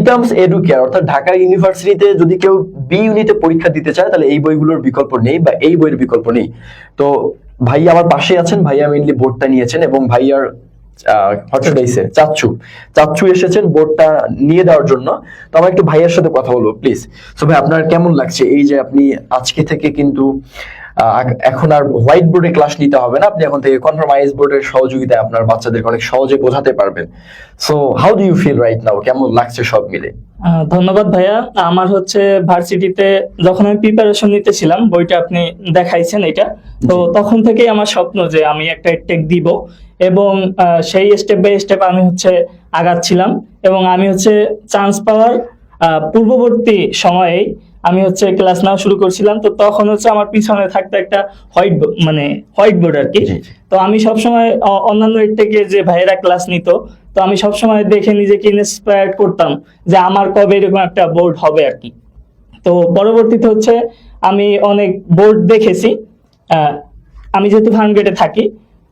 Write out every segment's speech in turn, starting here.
ইটামস educare অর্থাৎ ঢাকা ইউনিভার্সিটিতে যদি কেউ বি ইউনিটে পরীক্ষা দিতে চায় তাহলে এই বইগুলোর বিকল্প নেই বা এই বইয়ের বিকল্প নেই। তো ভাই আমার পাশে আছেন ভাইয়া মেইনলি বোর্ডটা নিয়েছেন এবং ভাইয়ার হটস্টাইসে চাচ্ছু চাচ্ছু এসেছেন বোর্ডটা নিয়ে দেওয়ার জন্য। তো আমার একটু ভাইয়ার সাথে কথা বলব প্লিজ সো ভাই আপনার কেমন লাগছে? এই যে আপনি আজকে থেকে কিন্তু এখন আর হোয়াইট বোর্ডে ক্লাস নিতে হবে না। আপনি এখন থেকে কনফার্মাইজ বোর্ডের সহযোগিতায় আপনার বাচ্চাদেরকে অনেক সহজে বোঝাতে পারবেন। So how do you feel right now কেমন লাগছে সব মিলে? ধন্যবাদ ভাইয়া। আমার হচ্ছে ভার্সিটিতে যখন আমি প্রিপারেশন নিতেছিলাম বইটা আপনি দেখাইছেন এটা। তো তখন থেকেই আমার স্বপ্ন যে আমি একটা টেক দিব এবং সেই স্টেপ বাই স্টেপ আমি হচ্ছে আগাচ্ছিলাম এবং আমি হচ্ছে চান্স পাওয়ার পূর্ববর্তী সময়ে আমি হচ্ছে ক্লাস নেওয়া শুরু করছিলাম তো তখন হচ্ছে আমার পিছনে থাকতো একটা হোয়াইট মানে হোয়াইট বোর্ড আর কি। তো আমি সবসময় অন্যান্য থেকে যে ভাইয়েরা ক্লাস নিত তো আমি সবসময় দেখে নিজেকে ইন্সপায়ার করতাম যে আমার কবে এরকম একটা বোর্ড হবে আর কি তো পরবর্তীতে হচ্ছে আমি অনেক বোর্ড দেখেছি। আমি যেহেতু ফার্মগেটে থাকি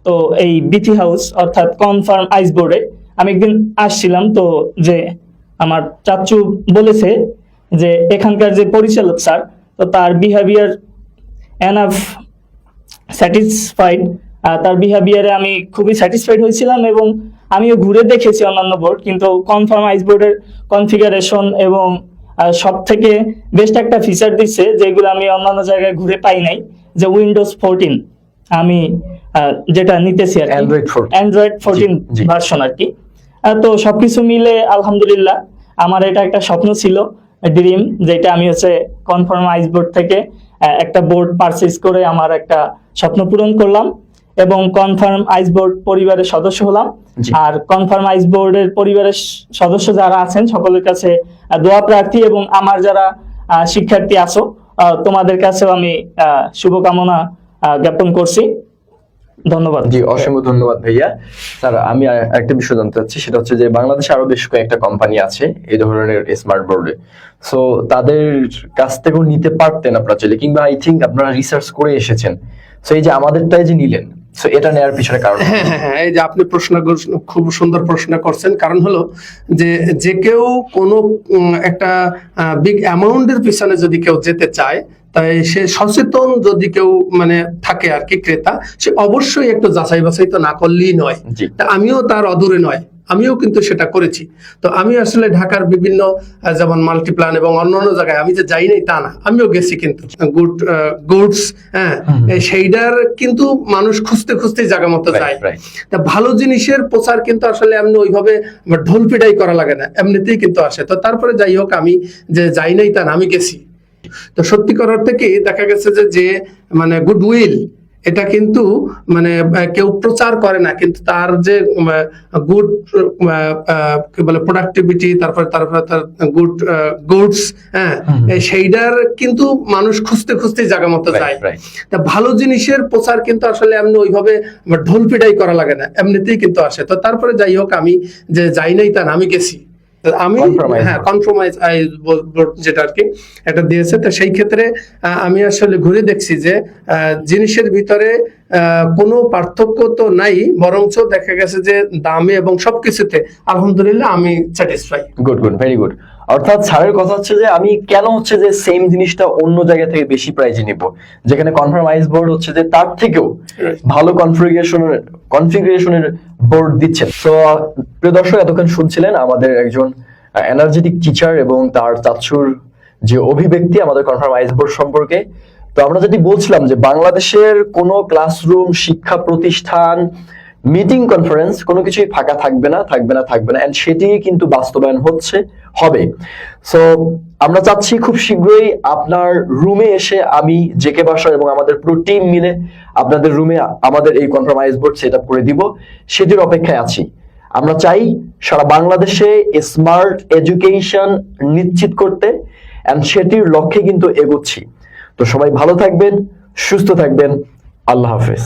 তো এই বিথি হাউস অর্থাৎ কনফার্ম আইস বোর্ডে আমি একদিন আসছিলাম তো যে আমার চাচু বলেছে যে এখানকার যে পরিচালক স্যার তো তার বিহেভিয়ার এনাফ স্যাটিসফাইড তার বিহেভিয়ারে আমি খুবই স্যাটিসফাইড হয়েছিলাম এবং আমিও ঘুরে দেখেছি অন্যান্য বোর্ড কিন্তু কনফার্ম আইস বোর্ডের কনফিগারেশন এবং সব থেকে বেস্ট একটা ফিচার দিচ্ছে যেগুলো আমি অন্যান্য জায়গায় ঘুরে পাই নাই যে উইন্ডোজ ফোরটিন আমি যেটা নিতেছি আর Android 14 অ্যান্ড্রয়েড ফোরটিন। ভার্সন আর কি। তো সবকিছু মিলে আলহামদুলিল্লাহ আমার এটা একটা স্বপ্ন ছিল। ড্রিম যেটা আমি হচ্ছে কনফার্ম আইস বোর্ড থেকে একটা বোর্ড পারচেজ করে আমার একটা স্বপ্ন পূরণ করলাম এবং কনফার্ম আইস বোর্ড পরিবারের সদস্য হলাম। আর কনফার্ম আইস বোর্ডের পরিবারের সদস্য যারা আছেন সকলের কাছে দোয়া প্রার্থী এবং আমার যারা শিক্ষার্থী আছো তোমাদের কাছেও আমি আহ, শুভকামনা জ্ঞাপন করছি। ধন্যবাদ। জি অসংখ্য ধন্যবাদ ভাইয়া। স্যার আমি একটা বিষয় জানতে চাচ্ছি সেটা হচ্ছে যে বাংলাদেশে আরও বেশ কয়েকটা কোম্পানি আছে এই ধরনের স্মার্ট বোর্ডে সো তাদের কাছ থেকেও নিতে পারতেন আপনারা চাইলে কিংবা আই থিঙ্ক আপনারা রিসার্চ করে এসেছেন। সো এই যে আমাদেরটাই যে নিলেন সো এটা নেওয়ার পিছনে কারণ হ্যাঁ হ্যাঁ হ্যাঁ এই যে আপনি প্রশ্ন খুব সুন্দর প্রশ্ন করছেন। কারণ হলো যে যে কেউ কোনো একটা বিগ অ্যামাউন্টের পিছনে যদি কেউ যেতে চায় তাই সে সচেতন যদি কেউ মানে থাকে আর কি ক্রেতা সে অবশ্যই একটু যাচাই বাছাই তো না করলেই নয়। তা আমিও তার অদূরে নয়। আমিও কিন্তু সেটা করেছি। তো আমি আসলে ঢাকার বিভিন্ন যেমন মাল্টিপ্লান এবং অন্যান্য জায়গায় আমি যে যাই নাই তা না। আমিও গেছি কিন্তু গুড গুডস হ্যাঁ। সেইটার কিন্তু মানুষ খুঁজতে খুঁজতে জায়গা মতো যায়। তা ভালো জিনিসের প্রচার কিন্তু আসলে এমনি ওইভাবে ঢোল পিটাই করা লাগে না। এমনিতেই কিন্তু আসে। তো তারপরে যাই হোক আমি যে যাই নাই তা না, আমি গেছি। তো সত্যি করার থেকে দেখা গেছে যে যে মানে গুডউইল এটা কিন্তু মানে কেউ প্রচার করে না কিন্তু তার যে গুড কি বলে প্রোডাক্টিভিটি তারপরে তারপরে তার গুড গুডস হ্যাঁ সেইটার কিন্তু মানুষ খুঁজতে খুঁজতে জায়গা মতো যায়। তা ভালো জিনিসের প্রচার কিন্তু আসলে এমনি ওইভাবে ঢোল পিটাই করা লাগে না এমনিতেই কিন্তু আসে। তো তারপরে যাই হোক আমি যে যাই নাই তা না, আমি গেছি। আমি হ্যাঁ. কম্প্রোমাইজ যেটা আর কি এটা দিয়েছে। তো সেই ক্ষেত্রে আমি আসলে ঘুরে দেখছি যে আহ, জিনিসের ভিতরে আহ, কোনো পার্থক্য তো নাই বরঞ্চ দেখা গেছে যে দামে এবং সবকিছুতে আলহামদুলিল্লাহ আমি satisfy good good very good অর্থাৎ স্যারের কথা হচ্ছে যে আমি কেন হচ্ছে যে সেম জিনিসটা অন্য জায়গা থেকে বেশি প্রাইজে নিব? যেখানে কনফার্মাইজ বোর্ড হচ্ছে যে তার থেকেও ভালো কনফিগারেশনের কনফিগারেশনের বোর্ড দিচ্ছেন। তো প্রিয় দর্শক এতক্ষণ শুনছিলেন আমাদের একজন এনার্জেটিক টিচার এবং তার চাচুর যে অভিব্যক্তি আমাদের কনফার্মাইজ বোর্ড সম্পর্কে। তো আমরা যেটি বলছিলাম যে বাংলাদেশের কোনো ক্লাসরুম শিক্ষা প্রতিষ্ঠান মিটিং কনফারেন্স কোনো কিছুই ফাঁকা থাকবে না থাকবে না থাকবে না এন্ড সেটি কিন্তু বাস্তবায়ন হচ্ছে, হবে। সো আমরা চাচ্ছি খুব শীঘ্রই আপনার রুমে এসে আমি জেকে বাসার এবং আমাদের পুরো টিম মিলে আপনাদের রুমে আমাদের এই কনফার্মাইজ বোর্ড সেট আপ করে দিব। সেটির অপেক্ষায় আছি। আমরা চাই সারা বাংলাদেশে স্মার্ট এডুকেশন নিশ্চিত করতে এন্ড সেটির লক্ষ্যে কিন্তু এগোচ্ছি। তো সবাই ভালো থাকবেন, সুস্থ থাকবেন। আল্লাহ হাফেজ।